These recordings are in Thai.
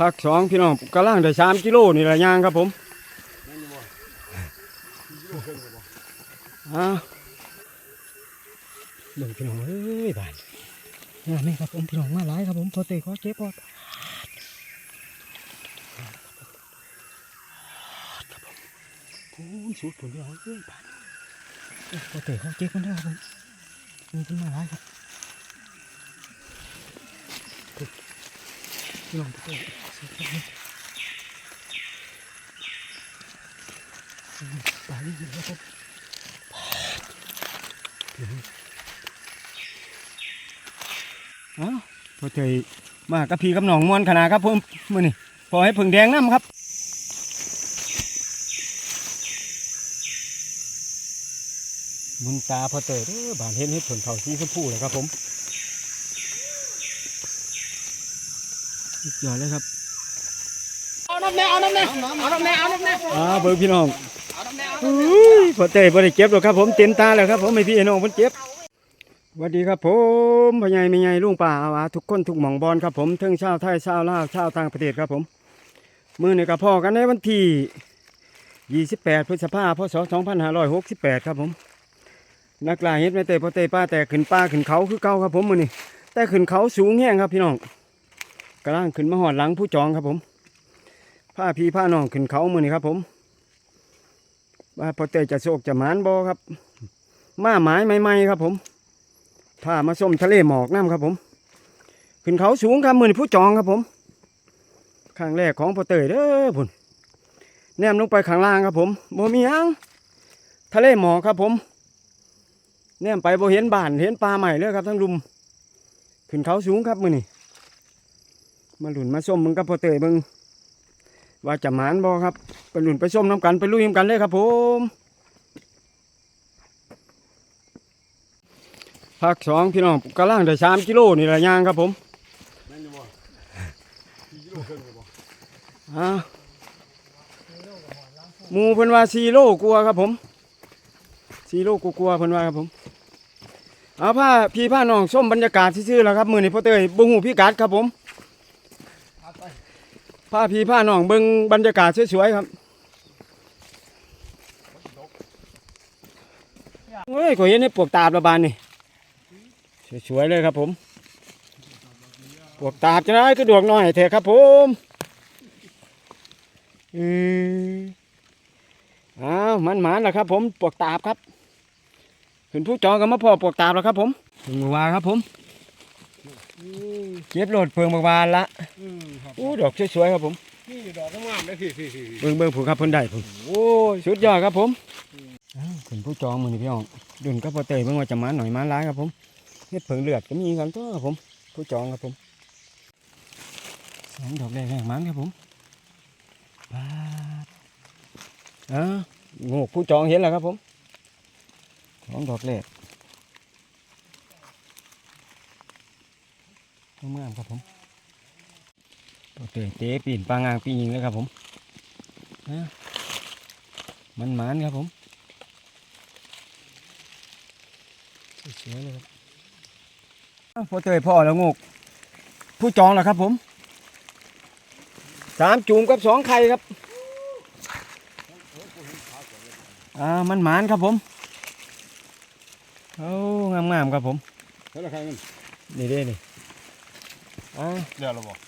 พักสองพี่น้องกำลังได้สามกิโลนี่แหละย่างครับผมอ้าวเบิ่งพี่น้องเอ้ยบานงานนี่ครับผมพี่น้องมาหลายครับผมพอเตะขอเจ็บพอครับผมโอ้ยสุดผลพี่น้องเอ้ยบานพอเตะขอเจ็บกันเด้อครับผมมีขึ้นมาหลายครับ พี่น้องพอเตะสุดยอดเลยปลาดีครับผมอ้าวพอเจมากับพี่กับน้องมวนขนาดครับผมมื่อนี่พอให้ผึ่งแดงน้ำครับบุญตาพอเตยเด้อบานเห็นเห็ดผลเขาสีชมพูเลยครับผม สุดยอดเลยครับ เอาน้ำแน่เอาน้ำแน่เอาน้ำแน่เอาน้ำแน่อ่าเบิร์พี่น้องเอาน้ำแน่เอาอุ้ยพอเตยพอได้เจ็บหรอกครับ ผมเต็มตาแล้วครับ ผมไม่พี่น้องเพิ่นเจ็บสวัสดีครับผมพ่อใหญ่แม่ใหญ่ลุงป่าอาหวาทุกคนทุกหม่องบอลครับผมทั้งชาวไทยชาวลาวชาวต่างประเทศครับผมมือนี่กับพ่อกันในวันที่ 28 พฤษภาคมพศ 2568 ครับผม นักล่าเฮ็ดไม่เตะพอเตะป้าแต่ขึ้นป้าขึ้นเขาคือเก่าครับผมมือนี่แต่ขึ้นเขาสูงแห้งครับพี่น้อง กำลังขึ้นมาหอดหลังผู้จองครับผมผ้าพีผ้าน้องขึ้นเขามือนี่ครับผมว่าพอเตะจะโศกจะหมานบอครับมาหมายใหม่ๆครับผมผ้ามาส้มทะเลหมอกน้ำครับผม ขึ้นเขาสูงครับมือนี่ผู้จองครับผมข้างแรกของพอเตยเด้อพุ่นแนมลงไปข้างล่างครับผมบ่มีหยังทะเลหมอกครับผมแนมไปบ่เห็นบ้านเห็นปลาใหม่เลยครับทั้งลุมขึ้นเขาสูงครับมือนี่ มาหลุนมาส้มมึงกับพ่อเตยเบิงว่าจะหมานบ่ครับ ไปหลุนไปส้มน้ำกันไปลุยน้ำกันเลยครับผมภาคสองพี่น้องกำลังได้สามกิโลนี่แหละย่างครับผมแม่นอยู่บ่กี่กิโลครึ่งอยู่บ่อ่าหมูเพิ่นว่าซีโร่กลัวครับผมซีโร่กลัวเพิ่นว่าครับผมเอาผ้าพี่ผ้าน้องส้มบรรยากาศซื่อๆแล้วครับมือนี้พ่อเตยบ่ฮู้พี่กัดครับผม ผ้าพีผ้าหนองเบิงบรรยากาศสวยๆครับเฮ้ยก็เห็นในปวกตาบระบานนี่สวยๆเลยครับผม ปวกตาบจะได้ก็ดวกน้อยเถอะครับผมอืมอ้าวมันหมานแล้วครับ ผมปวกตาบครับขึ้นผู้จองกันมาพอปวกตาบแล้วครับ ผมถึงวาครับผม เก็บโหลดเพิงบางวานละอืมครับอู้ดอกสวยๆครับผมนี่ดอกงามๆเลยพี่พี่พี่เบิ่งเบิ่งผมครับเพิ่นได้ผมโอ้ยสุดยอดครับผมอ้าวขึ้นผู้จองมือนี่พี่น้องดุนก็พอเตยเบิ่งว่าจะหมาหน่อยหมาร้ายครับผมเฮ็ดเพิงเลือดก็มีกันตัวครับผม ผู้จองครับผมสองดอกแรกแรกมันครับผมปาดอ้าวงูผู้จองเห็นแล้วครับผมสองดอกแรกงามๆครับผมพอเตยเตะปีนปลางางปียิงเลยครับผมอ้าวมันหมานครับผมสวยๆเลยครับอ้าวพอเตยพ่อแล้วงกผู้จองแล้วครับผมสามจูมกับสองไข่ครับอ่ามันหมานครับผมโอ้งามงามๆครับผมเท่าไหร่ครับเงินนี่เด้นี่ อ่าเดี๋ยวเราบอก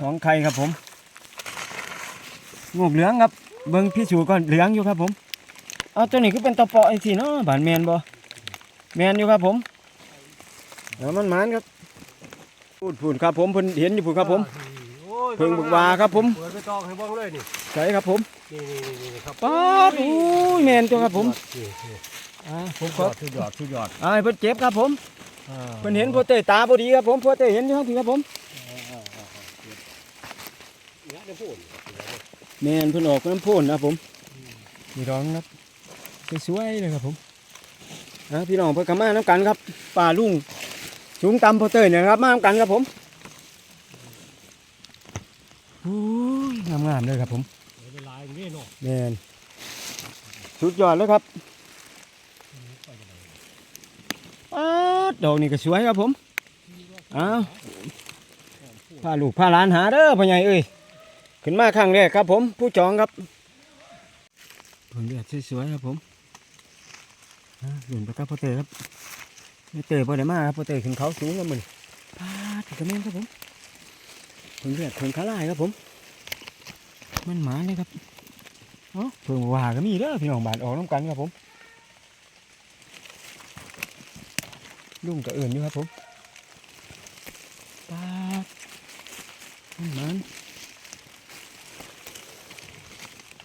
สองไข่ครับผมงกเหลืองครับ เบิ้งพี่สูจน์ก่อนเหลืองอยู่ครับผม เอาตัวนี้คือเป็นตะเปาะไอ้สิเนาะบานแมนบ่แมนอยู่ครับผมแล้วมันหมานครับ พูดพูดครับผมเพิ่นเห็นอยู่พูดครับผม เพิ่งบึกว่าครับผม เปิดไปตองให้เบ้างเลยนี่ใช่ครับผม นี่นี่นี่ครับป๊าดอู้ยแมนตัวครับผมนี่นี่ อ่าผมยขออดทุกยอดทุกยอดอ่าให้เพิ่นเจ็บครับผมอ่าเพิ่นเห็นพอเตยตาบ่ดีครับผมพอเตยเห็นอยู่ครับพี่ครับผมเนี่ยเดี๋ยวพูดแมนเพิ่นออกน้ำพ่นนะครับผมนี่ร้องครับสวยๆเลยครับผมอ่าพี่น้องเพิ่นก็มาน้ำกันครับป่าลุงสูงต่ำพอเตยเนี่ยครับมาน้ำกันครับผมอู้ยงามๆเลยครับผมเดี๋ยวเวลาอย่างนี้เนาะแมนสุดยอดเลยครับป๊า ดดอกนี่ก็สวยครับผมอ้าวพาลูกพาหลานหาเด้อพ่อใหญ่เอ้ยขึ้นมาครั้งแรกครับผม ผู้จองครับผลเลือดสวยๆครับผมอ่าหลุนไปครับพ่อเตยครับไม่เตยพ่อได้มาครับพ่อเตยขึ้นเขาสูงครับมึงพาดกระเมนครับผมผลเลือดเพิ่งขาลายครับผม มันหมาเลยครับเอ้าเพิ่งว่าก็มีเด้อพี่น้องบาดออกน้ำกันครับผม ลุงกับเอื่นอยู่ครับผมปาดมันมัน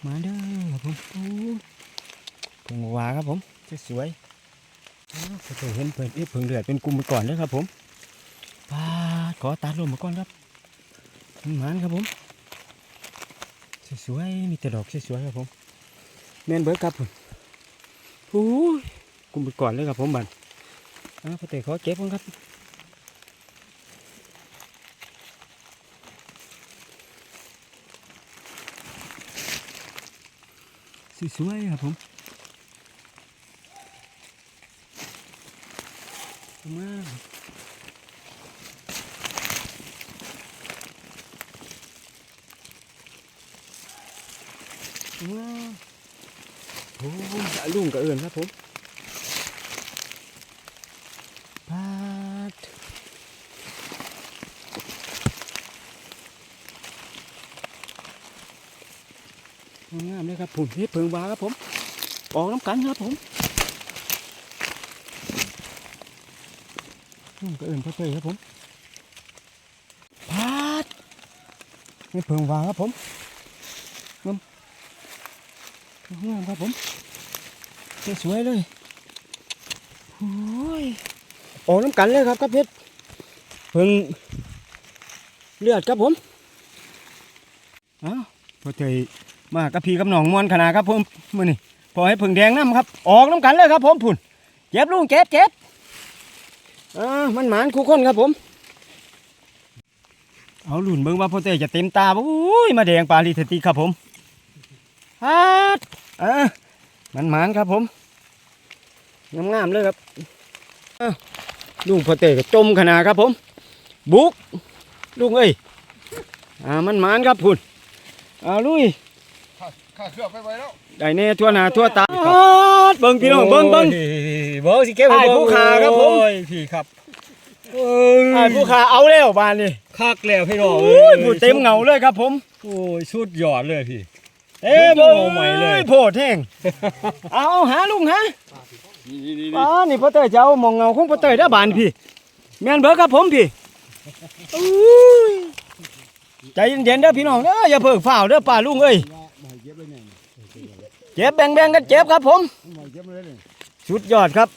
มาเด้อครับผมโอ้เพิ่งว่าครับผมสวยๆอ้าวเคยเห็นเพิ่นเอ๊ะเพิ่งเลือดเป็นกลุ่มมาก่อนเด้อครับผมปาดขอตัดลมมาก่อนครับมันมันครับผมสวยๆมีแต่ดอกสวยๆครับผมแม่นเบิร์ครับผมโอ้ยกลุ่มไปก่อนเลยครับผมบัน อ้าวพอเตะขอเก็บก่อนครับสวยๆครับผมมากว้าวโอ้ยลุงกับเอิญครับผมพาดงามเลยครับ ผมเฮ็ดเพิงวาครับผม ออกน้ำกันครับผมลุงกับเอิญพ่อครับผมพาดเฮ็ดเพิงวาครับผมงามงามครับผมสวยเลยโอ้ยออกน้ำกันเลยครับครับเพชรเพิ่งเลือดครับผมอ้าวพอเตย มากับพี่กับหนองมวนขนาดครับผมมือนี่พอให้ผึ่งแดงน้ำครับ ออกน้ำกันเลยครับผมพุ่นเจ็บลุงเจ็บเจ็บอ่ามันหมานคู่คนครับผม เอาหลุนเบิ่งว่าพ่อเต้จะเต็มตาบ่อุ้ยมาแดงปลาลิเทติครับผมฮัดอ่ามันหมานครับผมงามๆเลยครับลุงพ่อเต้ก็จมขนาดครับผม บุกลุงเอ้ยอ่ามันหมานครับพุ่นเอาลุย ข้าเครื่องไปไว้แล้วได้แน่ทั่วหน้าทั่วตาเบิ่งพี่น้องเบิ่งเบิ่ง เบิ้งสิเก็บอ้ายผู้ขาครับผม โอ้ยพี่ครับโอ้ไอ้ายผู้ขาเอาแล้วบานนี่คักแล้วพี่น้องโอ้ยผู้เต็มเหงาเลยครับผมโอ้ยสุดยอดเลยพี่ เต็มเอาใหม่เลย โพดแห้งเอาหาลุงฮะนี่นี่นี่อ๋อนี่พ่อเตยจะเอาหมองเงาของพ่อเตยได้อบานพี่แม่นเบิกครับผมพี่อุ้ยใจเย็นๆเด้อพี่น้องเด้ออย่าเพิ่งฝ่าวเด้อป้าลุงเอ้ยมา เก็บเลยเนี่ยเจ็บแบ่งๆกันเจ็บครับผมมาเก็บเลยเนี่ยสุดยอดครับ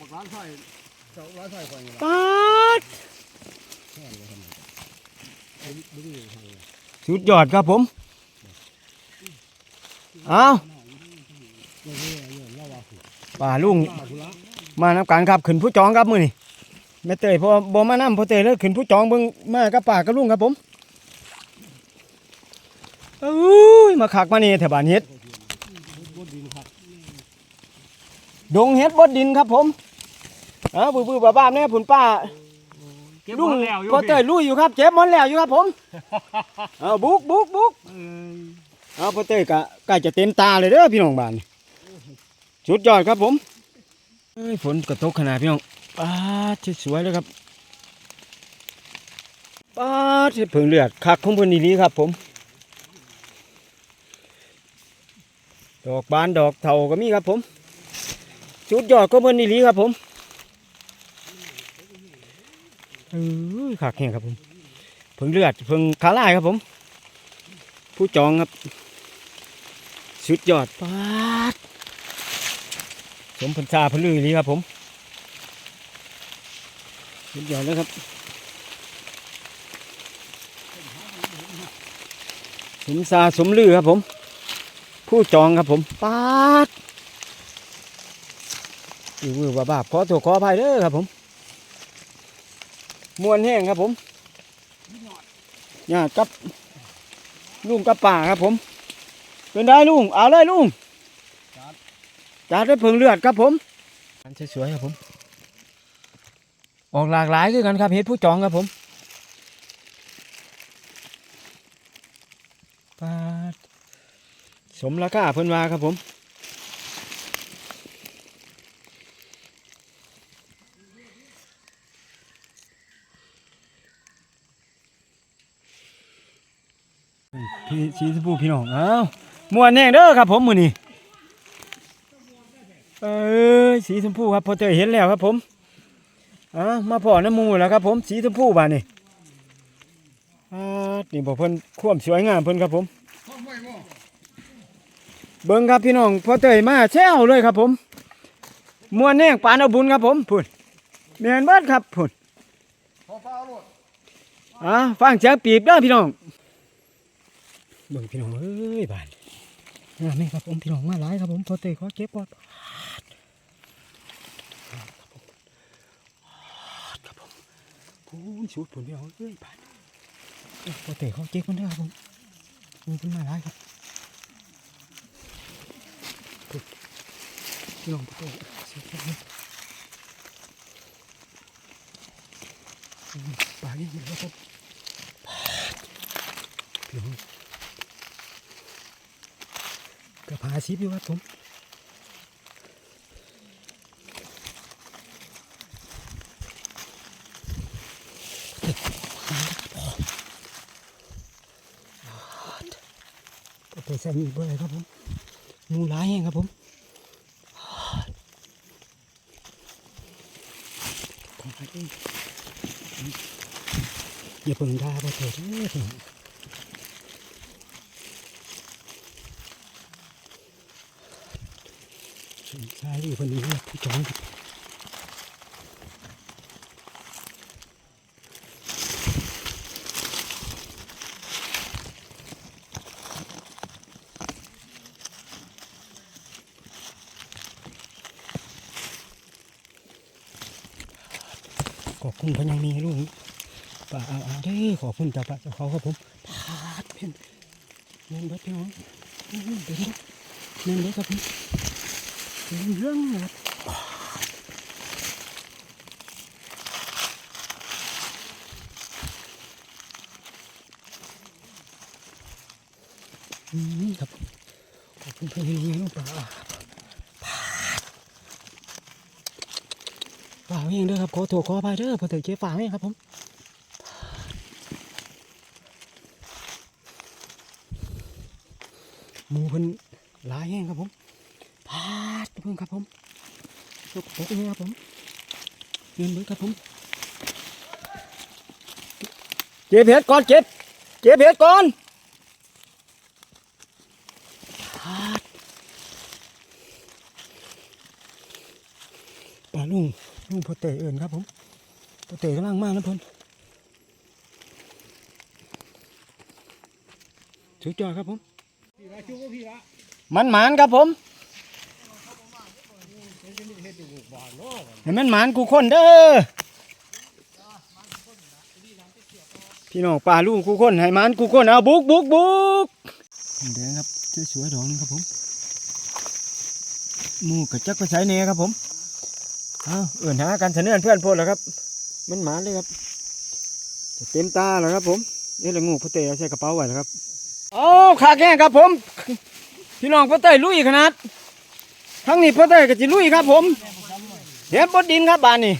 บักร้านไฟเจ้าร้านไฟไฟเนี่ยปาดสุดยอดครับผมเอาป่าลุงมาน้ำกันครับขึ้นผู้จองครับมือนี่แม่เตยพอบ่มานํพอเตยเลยขึ้นผู้จองเบิ่งมากับป่ากับลุงครับผมเอ้ยมาขักมานี่แถวบ้านเฮ็ดดงเฮ็ดบดดินครับผมเอาบื้อๆบ้าๆแน่ผุนป้าเก็บลุงหมดแล้วอยู่พอเตยพี่ลุยอยู่ครับเจ็บหมดแล้วอยู่ครับผมเอาบุกบุกบุกเอ้ยเอาพอเตยกะใกล้จะเต็มตาเลยเด้อพี่น้องบ้านสุดยอดครับผมเอ้ยฝนก็ตกขนาดพี่น้องป้าดสวยๆเลยครับป้าดเพิ่งเลือดคักของเพิ่นนี่ลีครับผม ดอกบานดอกเถาก็มีครับผมสุดยอดของเพิ่นนี่ลีครับผมเออคักแห้งครับผมเพิ่งเลือดเพิ่งขาลายครับผม ผู้จองครับสุดยอดปาดสมพันชาพลือนี้ครับผมสุดยอดแล้วครับสมซาสมลือครับผม ผู้จองครับผมปาดอือวือว่าบาปขอตัวขออภัยเด้อครับผมมวนแห้งครับผมญาติกับลุงกับป่าครับผม เป็นได้ลุงเอาเลยลุงจัดได้เพิงเลือดครับผมอันสวยๆครับผม ออกหลากหลายคือกันครับเห็ดผู้จองครับผมปาด สมราคาเพิ่นว่าครับผมพี่สีชมพูพี่น้องเอ้ามวนแน่เด้อครับผมมือนี้เอ้ยสีชมพูครับพอเจอเห็นแล้วครับผมอ้ามาพอน้ำมูแล้วครับผมสีชมพูบานนี่อ่านี่บอกเพิ่นควมสวยงามเพิ่นครับผม เบิ่งครับพี่น้องพอเตยมาแช่วเลยครับผมมวนแน่งปานเอาบุญครับผมพุ่นเมียนเบิดครับพุ่นอ่าฟังเสียงปีบเด้อพี่น้องเบิ่งพี่น้องเอ้ยบานอ่าแม่ครับผมพี่น้องมาหลายครับผมพอเตะขอเก็บปอดครับผมพูนสูดผลพี่น้องเอ้ยบานพอเตะขอเก็บมันเด้อครับผมมีขึ้นมาหลายครับ พี่น้องพอเตะสูดผลปลานี่ยมันครับผมพี่น้องกระพาชิบอยู่ครับผมก็ไปใส่มีเบอร์ครับผมงูร้ายแห้งครับผม ไปเองอย่าเพิ่งด่าบ่เถิดเด้อชายอยู่คนนี้พี่จ้องกับ อบคุณพยังมีลูกป่าเอาเอาเด้อขอบคุณจาป่าจาเขาครับผมพาดเป็นเงินเบิดพี่น้องเงินเบิดเงินเบิดครับผมเรื่องหมดอืมครับขอบคุณพื่อนที่เลี้ยงปลา ปลาเองเด้อครับขอโทษขออภัยเด้อพอถึงเจ๊ฝาเองครับผมหมูเพิ่นหลายแห้งครับผมพาดเพิ่งครับผมตกตกเลยครับผมเงินเบิดครับผมเจ็บเพชรก่อนเจ็บเจ็บเพชรก่อนพาดป่า ลุงพอเตะเอินครับผมพอเตะกำลังมากนะเพิ่นสุดยอครับผมมันหมานครับผมเห็นมันหมานกูคนเด้อพี่น้องป่าลูกกูคนให้มานกูคนเอาบุกบุกบุกแดงครับสวยๆดอกนึงครับผมมูกระจักไปใส่เน่ครับผม เอาเอื่นหากันเสนอเพื่อนพูดแล้วครับ มันหมานเลยครับจะเต็มตาแล้วครับ ผมนี่แหละงูพระเตยใส่กระเป๋าไว้แล้วครับโอ้ขาแก่ครับผม พี่น้องพระเตยลุยขนาดทั้งนี้พระเตยกับจิลุยครับ ผมเห็บบดดินครับบานนี่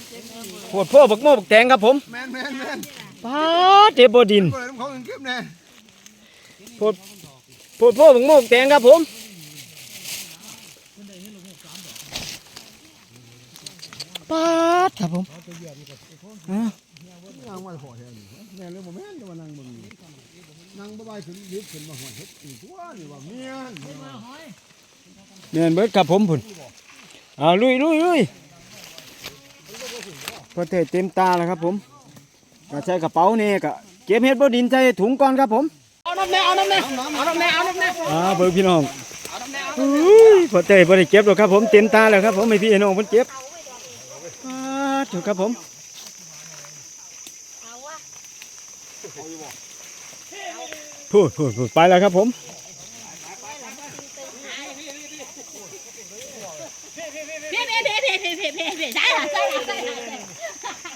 ปวดพ่อบักโม่บักแตงครับผมแมนแมนแมนป้าดเจ็บบดดินเปิดน้ำเขาเก็บแน่ปวดปวดพ่อบักโม่บักแตงครับผม ป้าดครับผมอะนั่งมาหัวแทนแม่นเลยบ่แม่นจะมานั่งเบิ่งนั่งบ่บายขึ้นลิฟต์ขึ้นมาหัวเฮ็ดอีกตัวนี่ว่าเมียนเนี่ยเบิดครับผมพุ่นเอาลุยลุยลุยพระเตยเต็มตาแล้วครับผมก็ใช้กระเป๋านี่ก็เก็บเห็ดบดดินใส่ถุงก่อนครับผมเอาน้ำแน่เอาน้ำแน่เอาน้ำแน่เอาน้ำแน่อ่าเบิ่งพี่น้องเอาน้ำแน่เอาอุ้ยพอเตยบ่ได้เจ็บหรอกครับผมเต็มตาแล้วครับผมไม่พี่น้องเพิ่นเจ็บอ่า ถูกครับผมพูดพูดพูดไปแล้วครับผม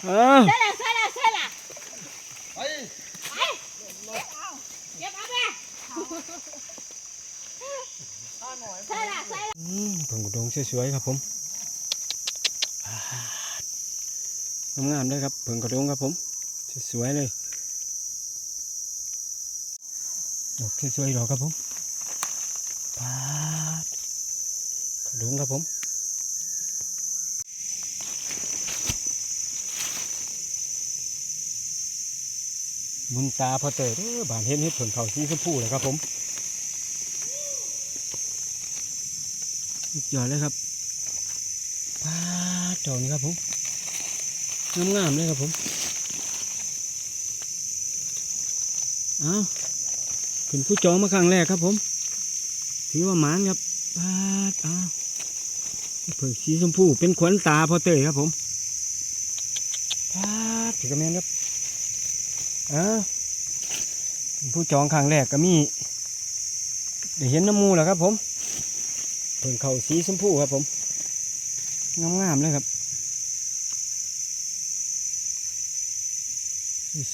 อ้าวผงกุดงสวยๆครับผม งามๆเลยครับผงกระดงครับผม สวยๆเลยดอกสวยๆดอกครับผมปาดกระดงครับผมบุญตาพอเตอเด้อบานเห็นเห็ดผลเขาสีชมพูเลยครับผมยอดเลยครับปาดดอกนี้ครับผม งามๆเลยครับผมเอาขึ้นผู้จองมาครั้งแรกครับผม ถือว่าหมานครับปาดเอาเผือกสีชมพูเป็นขวัญตาพอเตยครับผมปาดถือกระเมนครับเอาผู้จองครั้งแรกก็มีได้เห็นน้ำมูแล้วครับผมเพิ่งเข่าสีชมพูครับผมงามๆเลยครับ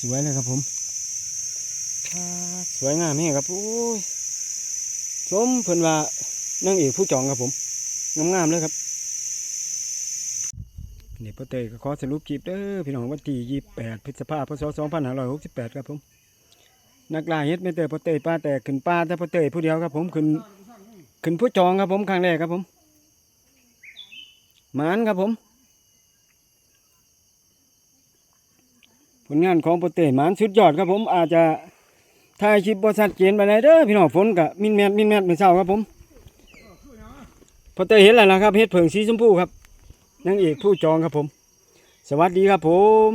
สวยเลยครับผมอ่าสวยงามนี่ครับโอ้ยชมเพิ่นว่านางเอกผู้จองครับผมงามๆเลยครับนี่พ่อเตยก็ขอสรุปคลิปเด้อพี่น้องวันที่28พฤษภาคมพศ2568ครับผมนักล่าเฮ็ดไม่เตยพ่อเตยป้าแต่ขึ้นป้าแต่พ่อเตยผู้เดียวครับผมขึ้นขึ้นผู้จองครับผมครั้งแรกครับผมหมานครับผม ลงานของโปรเตหมานสุดยอดครับผมอาจจะถ่ายคลิปบริษัทเจนไปไหนเด้อพี่น้องฝนกับมินแมทมินแมทเมื่อเช้าครับผมพอเตเห็นแล้วนะครับเฮ็ดเผิงสีชมพูครับนางเอกผู้จองครับผม สวัสดีครับผม